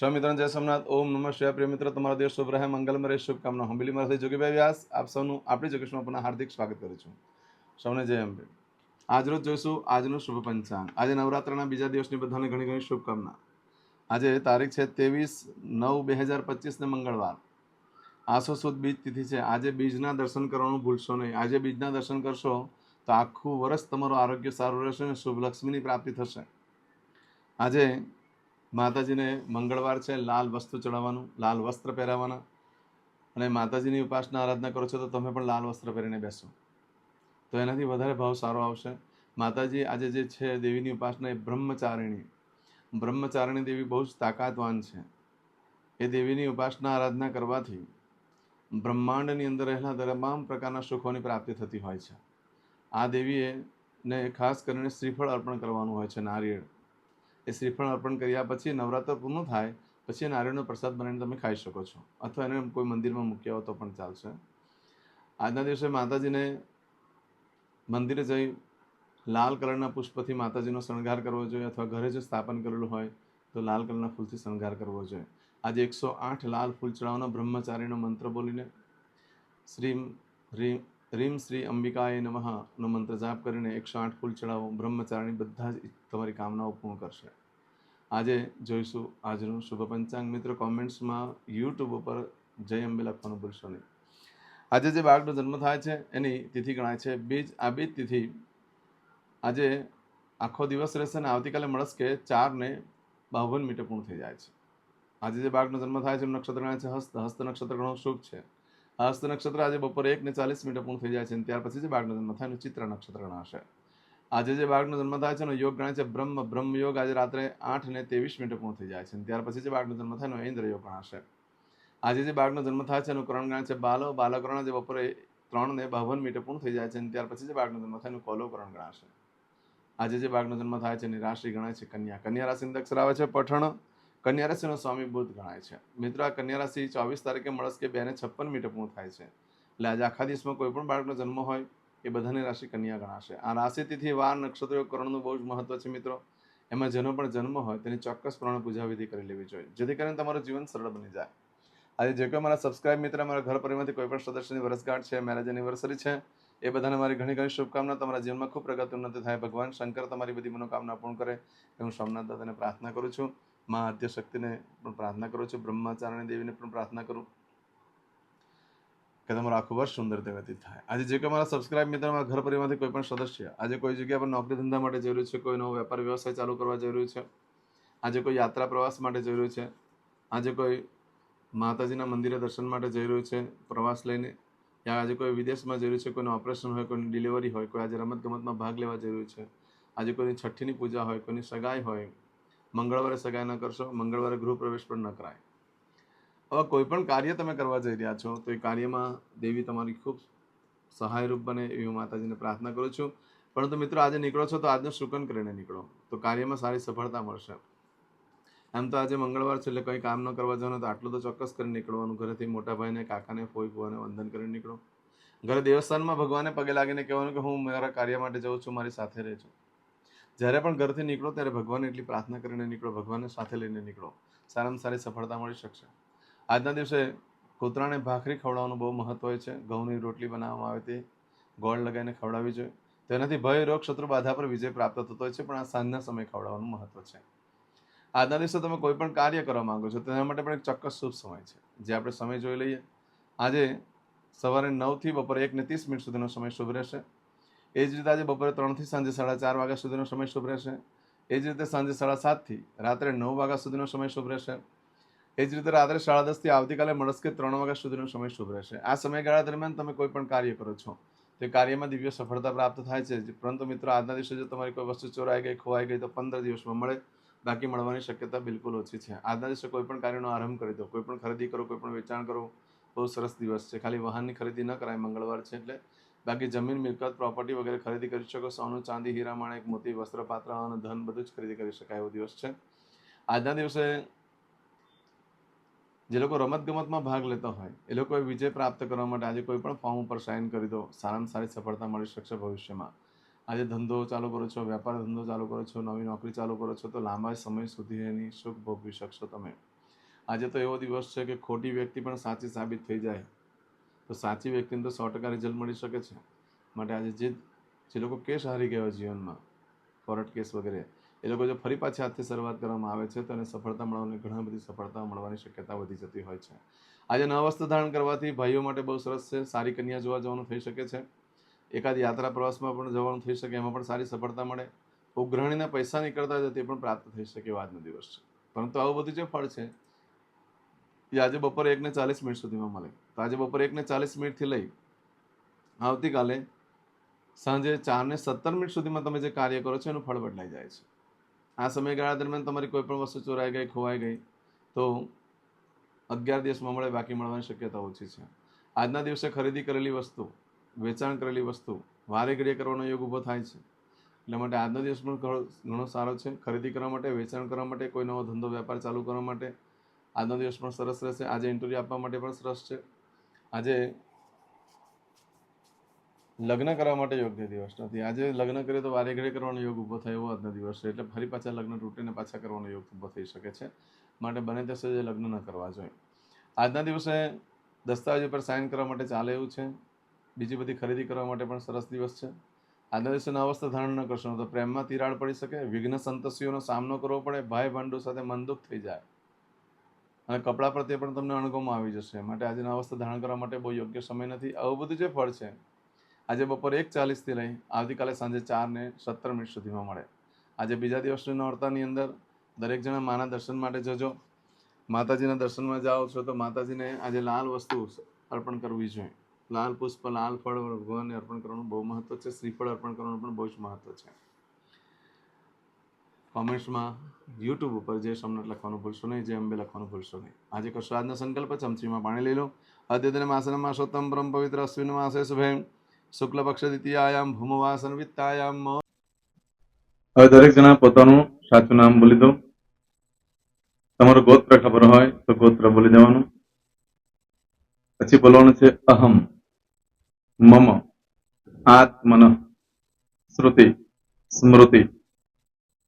સ્વ મિત્રોને જય સોમનાથ. ઓમ નમઃ. શિવાય પ્રિય મિત્રો, તમારો દિવસ શુભ રહે મંગલમય રહે, શુભકામના. હું બિલી મારાથી જોગીભાઈ વ્યાસ, આપ સૌનું આપણી જોગેશમાં પુનઃ હાર્દિક સ્વાગત કરું છું. સૌને જય અંબે. આજરોજ જોઈશું આજનું શુભ પંચાંગ. આજે નવરાત્રના બીજા દિવસની બધાને ઘણી ઘણી શુભકામના. આજે તારીખ છે ત્રેવીસ નવ બે હજાર પચીસને મંગળવાર. આસો સુદ બીજ તિથિ છે. આજે બીજના દર્શન કરવાનું ભૂલશો નહીં. આજે બીજના દર્શન કરશો તો આખું વર્ષ તમારું આરોગ્ય સારું રહેશે અને શુભ લક્ષ્મીની પ્રાપ્તિ થશે. આજે માતાજીને મંગળવાર છે, લાલ વસ્તુ ચડાવવાનું, લાલ વસ્ત્ર પહેરાવવાના અને માતાજીની ઉપાસના આરાધના કરો છો તો તમે પણ લાલ વસ્ત્ર પહેરીને બેસો. તો એનાથી વધારે ભાવ સારો આવશે. માતાજી આજે જે છે દેવીની ઉપાસના એ બ્રહ્મચારિણી. બ્રહ્મચારિણી દેવી બહુ જ તાકાતવાન છે. એ દેવીની ઉપાસના આરાધના કરવાથી બ્રહ્માંડની અંદર રહેલા તમામ પ્રકારના સુખોની પ્રાપ્તિ થતી હોય છે. આ દેવીએ ને ખાસ કરીને શ્રીફળ અર્પણ કરવાનું હોય છે, નારિયેળ. એ શ્રીફળ અર્પણ કર્યા પછી નવરાત્ર પૂર્ણ થાય, પછી નારિયેળનો પ્રસાદ બનાવીને તમે ખાઈ શકો છો. અથવા એને કોઈ મંદિરમાં મૂક્યા હોય તો પણ ચાલશે. આજના દિવસે માતાજીને મંદિરે જઈ લાલ કલરના પુષ્પથી માતાજીનો શણગાર કરવો જોઈએ અથવા ઘરે જો સ્થાપન કરેલું હોય તો લાલ કલરના ફૂલથી શણગાર કરવો જોઈએ. આજે એકસો આઠ લાલ ફૂલ ચડાવવાનો બ્રહ્મચારીનો મંત્ર બોલીને શ્રી રીમ રીમ શ્રી અંબિકાએ નમઃ નો મંત્ર જાપ કરીને એકસો આઠ ફૂલ ચડાવો બ્રહ્મચારીની બધા જ તમારી કામનાઓ પૂર્ણ કરશે. આજે જોઈશું આજનું શુભ પંચાંગ. મિત્રો, કોમેન્ટ્સમાં યુટ્યુબ ઉપર જય અંબે લખવાનું ભૂલશો નહીં. આજે જે બાળકનો જન્મ થાય છે, એની તિથિ ગણાય છે. બીજ, આ બીજ તિથિ આજે આખો દિવસ રહેશે અને આવતીકાલે મળસ્કે ચારને બાવન મીટર પૂર્ણ થઈ જાય છે. આજે જે બાળકનો જન્મ થાય છે એનું નક્ષત્ર ગણાય છે. હસ્ત હસ્ત નક્ષત્ર ઘણું શુભ છે. હસ્ત નક્ષત્ર આજે બપોરે એક ને ચાલીસ મિનિટે પૂર્ણ થઈ જાય છે ત્યાર પછી જે બાળકનો જન્મ થાય એનું ચિત્ર નક્ષત્ર ગણાશે આજે જે બાળકનો જન્મ થાય છે એનો યોગ ગણાય છે બ્રહ્મ. બ્રહ્મ યોગ આજે રાત્રે આઠ ને ત્રેવીસ મિનિટે પૂર્ણ થઈ જાય છે અને ત્યાર પછી જે બાળકનો જન્મ થાય એનો ઇન્દ્ર યોગ ગણાશે આજે જે બાળકનો જન્મ થાય છે એનું કરણ ગણાય છે બાલો. બાલકરણ આજે બપોરે ત્રણ ને બાવન મિનિટે પૂર્ણ થઈ જાય છે અને ત્યાર પછી જે બાળકનો જન્મ થાય એનું કોલો કરણ ગણાશે. આજે જે બાળકનો જન્મ થાય છે એની રાશિ ગણાય છે કન્યા. કન્યા રાશિની અક્ષર આવે છે પઠણ. કન્યા રાશિનો સ્વામી બુધ ગણાય છે. મિત્રો, આ કન્યા રાશિ ચોવીસ તારીખે મળસ કે બે ને છપ્પન મિનિટે પૂર્ણ થાય છે. એટલે આજે આખા દિવસમાં કોઈ પણ બાળકનો જન્મ હોય, એ બધાની રાશિ કન્યા ગણાશે. આ રાશિ તિથિ વાર, નક્ષત્રો, કરણનું બહુ જ મહત્વ છે મિત્રો. એમાં જેનો પણ જન્મ હોય, તેની ચોક્કસ પ્રમાણે પૂજા વિધિ કરી લેવી જોઈએ. જેથી કરીને તમારું જીવન સરળ બની જાય. આજે જે કોઈ મારા સબસ્ક્રાઇબ મિત્ર, મારા ઘર પરિવારમાંથી કોઈ પણ સદસ્યની વર્ષગાંઠ છે મેરેજ એનિવર્સરી છે, એ બધાને મારી ઘણી ઘણી શુભકામના. તમારા જીવનમાં ખૂબ પ્રગતિ ઉન્નતિ થાય. ભગવાન શંકર તમારી બધી મનોકામના પૂર્ણ કરે. એ હું સોમનાથ દાદાને પ્રાર્થના કરું છું. મા આદ્યશક્તિને પણ પ્રાર્થના કરું છું, બ્રહ્માચારણી દેવીને પણ પ્રાર્થના કરું કે તમારું આખું વર્ષ સુંદર રીતે વ્યતીત થાય. આજે જે કોઈ મારા સબસ્ક્રાઇબ મિત્ર, મારા ઘર પરિવારમાંથી કોઈ પણ સદસ્ય, આજે કોઈ જગ્યા પર નોકરી ધંધા માટે જઈ રહ્યું છે, કોઈ નવો વેપાર વ્યવસાય ચાલુ કરવા જઈ રહ્યું છે, આજે કોઈ યાત્રા પ્રવાસ માટે જઈ રહ્યું છે, આજે કોઈ માતાજીના મંદિરે દર્શન માટે જઈ રહ્યું છે, પ્રવાસ લઈને, યા આજે કોઈ વિદેશમાં જઈ રહ્યું છે, કોઈનું ઓપરેશન હોય, કોઈની ડિલિવરી હોય, કોઈ આજે રમતગમતમાં ભાગ લેવા જઈ રહ્યું છે, આજે કોઈની છઠ્ઠીની પૂજા હોય, કોઈની સગાઈ હોય મંગળવારે સગાઈ ન કરશો, મંગળવારે ગૃહ પ્રવેશ પણ ન કરાય. હવે કોઈ પણ કાર્ય તમે કરવા જઈ રહ્યા છો, તો એ કાર્યમાં દેવી તમારી ખૂબ સહાયરૂપ બને એવી હું માતાજીને પ્રાર્થના કરું છું. પરંતુ મિત્રો, આજે નીકળો છો તો આજનું શુકન કરીને નીકળો. તો કાર્યમાં સારી સફળતા મળશે. એમ તો આજે મંગળવાર છે એટલે કંઈ કામ ન કરવા જવાનું, તો આટલું તો ચોક્કસ કરીને નીકળવાનું. ઘરેથી મોટા ભાઈને, કાકાને, ફોઈ ફોવાને વંદન કરીને નીકળો. ઘરે દેવસ્થાનમાં ભગવાને પગે લાગીને કહેવાનું કે હું મારા કાર્ય માટે જાઉં છું, મારી સાથે રહેજો. જ્યારે પણ ઘરથી નીકળો ત્યારે ભગવાનને એટલી પ્રાર્થના કરીને નીકળો, ભગવાનને સાથે લઈને નીકળો. સારામાં સારી સફળતા મળી શકશે. આજના દિવસે કૂતરાને ભાખરી ખવડાવવાનું બહુ મહત્વ હોય છે. ઘઉંની રોટલી બનાવવામાં આવે તે ગોળ લગાવીને ખવડાવવી જોઈએ. તેનાથી ભય, રોગ, શત્રુ બાધા પર વિજય પ્રાપ્ત થતો હોય છે, પણ આ સાંજના સમયે ખવડાવવાનું મહત્વ છે. આજના દિવસે તમે કોઈ પણ કાર્ય કરવા માંગો છો, તેના માટે પણ એક ચોક્કસ શુભ સમય છે. જે આપણે સમય જોઈ લઈએ. આજે સવારે નવથી બપોરે એક ને ત્રીસ મિનિટ સુધીનો સમય શુભ રહેશે. એ જ રીતે આજે બપોરે ત્રણથી સાંજે સાડા ચાર વાગ્યા સુધીનો સમય શુભ રહેશે. એ જ રીતે સાંજે સાડા સાતથી રાત્રે નવ વાગ્યા સુધીનો સમય શુભ રહેશે. એ જ રીતે રાત્રે સાડા દસથી આવતીકાલે મળસ્કે ત્રણ વાગ્યા સુધીનો સમય શુભ રહેશે. આ સમયગાળા દરમિયાન તમે કોઈ પણ કાર્ય કરો છો, તે કાર્યમાં દિવ્ય સફળતા પ્રાપ્ત થાય છે. પરંતુ મિત્રો, આજના દિવસે જો તમારી કોઈ વસ્તુ ચોરાઈ ગઈ, ખોવાઈ ગઈ, તો પંદર દિવસમાં મળે. બાકી મળવાની શક્યતા બિલકુલ ઓછી છે. આજના દિવસે કોઈ પણ કાર્યનો આરંભ કરી દો. કોઈ પણ ખરીદી કરો, કોઈ પણ વેચાણ કરો, બહુ સરસ દિવસ છે. ખાલી વાહનની ખરીદી ન કરાય, મંગળવાર છે એટલે બાકી જમીન, મિલકત પ્રોપર્ટી વગેરે ખરીદી કરી શકો સોનું, ચાંદી, હીરા, માણેક, મોતી, વસ્ત્ર, પાત્ર અને ધન બધું જ ખરીદી કરી શકાય એવો દિવસ છે. આજના દિવસે જે લોકો રમતગમતમાં ભાગ લેતા હોય, એ લોકોએ વિજય પ્રાપ્ત કરવા માટે આજે કોઈ પણ ફોર્મ ઉપર સાઇન કરી દો. સારામાં સારી સફળતા મળી શકશે ભવિષ્યમાં. આજે ધંધો ચાલુ કરો છો વેપાર ધંધો ચાલુ કરો છો, નવી નોકરી ચાલુ કરો છો, તો લાંબા સમય સુધી એની સુખ ભોગવી શકશો તમે. આજે તો એવો દિવસ છે કે ખોટી વ્યક્તિ પણ સાચી સાબિત થઈ જાય. તો સાચી વ્યક્તિને તો સો ટકા રિઝલ્ટ મળી શકે છે. માટે આજે જે જે લોકો કેસ હારી ગયા જીવનમાં કોર્ટ કેસ વગેરે, એ લોકો જો ફરી પાછી હાથથી શરૂઆત કરવામાં આવે છે, તો એને સફળતા મળવાની, ઘણા બધી સફળતા મળવાની શક્યતા વધી જતી હોય છે. આજે નવા વસ્ત્ર ધારણ કરવાથી ભાઈઓ માટે બહુ સરસ છે. સારી કન્યા જોવા જવાનું થઈ શકે છે. એકાદ યાત્રા પ્રવાસમાં પણ જવાનું થઈ શકે, એમાં પણ સારી સફળતા મળે. ઉપગ્રહણીના પૈસા નીકળતા જ તે પણ પ્રાપ્ત થઈ શકે એવો આજનો દિવસ છે. પરંતુ આવું બધું જે ફળ છે એ આજે બપોરે એકને ચાલીસ મિનિટ સુધીમાં મળે. તો આજે બપોરે એકને ચાલીસ મિનિટથી લઈ આવતીકાલે સાંજે ચારને સત્તર મિનિટ સુધીમાં તમે જે કાર્ય કરો છો એનું ફળ બદલાઈ જાય છે. આ સમયગાળા દરમિયાન તમારી કોઈ પણ વસ્તુ ચોરાઈ ગઈ, ખોવાઈ ગઈ, તો અગિયાર દિવસમાં મળે, બાકી મળવાની શક્યતા ઓછી છે. આજના દિવસે ખરીદી કરેલી વસ્તુ, વેચાણ કરેલી વસ્તુ, વારે ઘડીએ કરવાનો યોગ ઊભો થાય છે. એટલા માટે આજનો દિવસ પણ ઘણો ઘણો સારો છે. ખરીદી કરવા માટે, વેચાણ કરવા માટે, કોઈ નવો ધંધો, વેપાર ચાલુ કરવા માટે આજનો દિવસ પણ સરસ રહેશે. આજે ઇન્ટરવ્યૂ આપવા માટે પણ સરસ છે. આજે લગ્ન કરવા માટે યોગ્ય દિવસ નથી. આજે લગ્ન કરીએ તો વારે ઘડે કરવાનો યોગ ઊભો થાય એવો આજનો દિવસ. છે એટલે ફરી પાછા લગ્ન તૂટીને પાછા કરવાનો યોગ ઊભો થઈ શકે છે. માટે બને ત્યાં સુધી લગ્ન ન કરવા જોઈએ. આજના દિવસે દસ્તાવેજ પર સાઇન કરવા માટે ચાલે એવું છે. બીજી બધી ખરીદી કરવા માટે પણ સરસ દિવસ છે. આજના દિવસે અવસ્થા ધારણ ન કરશો તો પ્રેમમાં તિરાડ પડી શકે. વિઘ્ન સંતસીઓનો સામનો કરવો પડે. ભાઈ ભાંડુ સાથે મનદુખ થઈ જાય. અને કપડાં પ્રત્યે પણ તમને અણગમો આવી જશે. માટે આજે અવસ્થા ધારણ કરવા માટે બહુ યોગ્ય સમય નથી. આવું બધું જે ફળ છે, આજે બપોરે એક ચાલીસથી લઈ આવતીકાલે સાંજે ચારને સત્તર મિનિટ સુધીમાં મળે. આજે બીજા દિવસની નોરતાની અંદર દરેક જણા માના દર્શન માટે જજો. માતાજીના દર્શનમાં જાઓ છો તો માતાજીને આજે લાલ વસ્તુ અર્પણ કરવી જોઈએ. લાલ પુષ્પ, લાલ ફળ, ભગવાનને અર્પણ કરવાનું બહુ મહત્વ છે. શ્રીફળ અર્પણ કરવાનું પણ બહુ જ મહત્વ છે. કોમેન્ટ્સમાં યુટ્યુબ ઉપર જે સમનટ લખવાનું ભૂલશો નહીં જે અંબે લખવાનું ભૂલશો નહીં. આજે કશો આજનો સંકલ્પ ચમચીમાં પાણી લઈ લો. અદ્યતન માસના માસોત્તમ પરમ પવિત્ર અશ્વિન માસે શુભે શુક્લ પક્ષ દ્વિતીયાયામ, ભૂમવાસન વિત્તાયામ. હવે દરેક જણા પોતાનું સાચું નામ બોલી દો. તમારું ગોત્ર ખબર હોય તો ગોત્ર બોલી દેવાનું. પછી બોલવાનું છે અહમ, મમ, આત્મન, શ્રુતિ, સ્મૃતિ.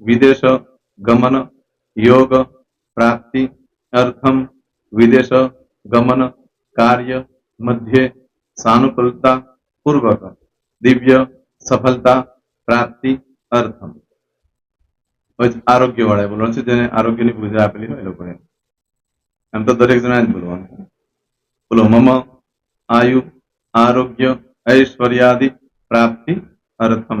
વિદેશ ગમન યોગ પ્રાપ્તિ અર્થમ વિદેશ ગમન કાર્ય મધ્યે સાનુકૂલતા પૂર્વક દિવ્ય સફળતા પ્રાપ્તિ અર્થમ હવે આરોગ્ય વાળા બોલવાનું છે જેને આરોગ્યની પૂજા આપેલી હોય એ લોકોએ એમ તો દરેક જણા જ બોલવાનું છે બોલો મમ આયુ આરોગ્ય ઐશ્વર્યાદિ પ્રાપ્તિ અર્થમ